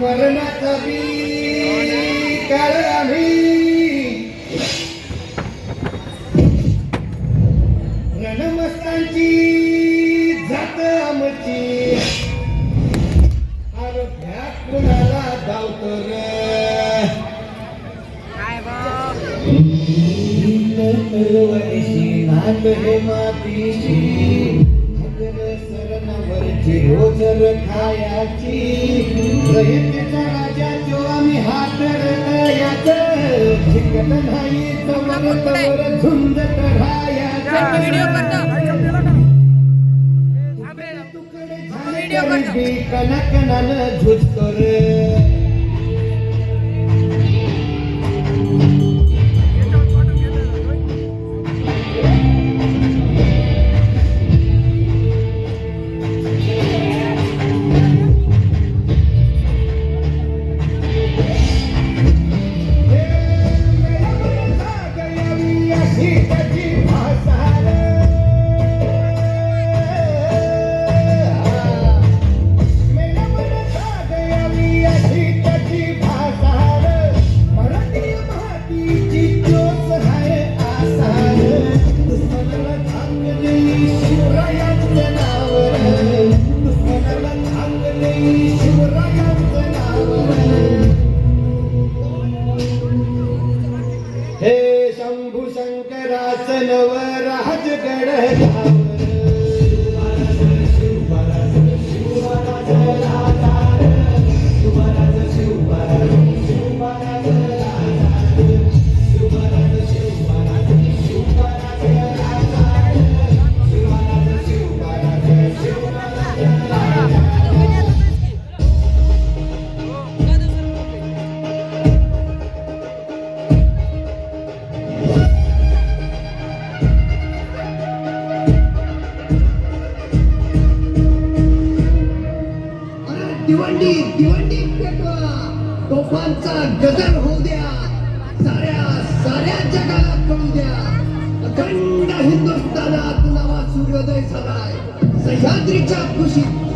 मरणाचा रणमस्तांची जात आमची. तलवारीशी नाट हे मातीची हजर सरणावरची रोजर खायाची राजा जो आम्ही हात याच शिकत नाही तवर तवर झुंज व्हिडिओ करतो. व्हिडिओ करतो. कनकनानं झुजतो रे शंभू शंकराच नव राजगड दिवंडी तोफांचा गजर होऊ द्या. साऱ्या साऱ्या जगाला कळू द्या. अखंड हिंदुस्थानात नवा सूर्योदय झालाय. सह्याद्रीच्या खुशीत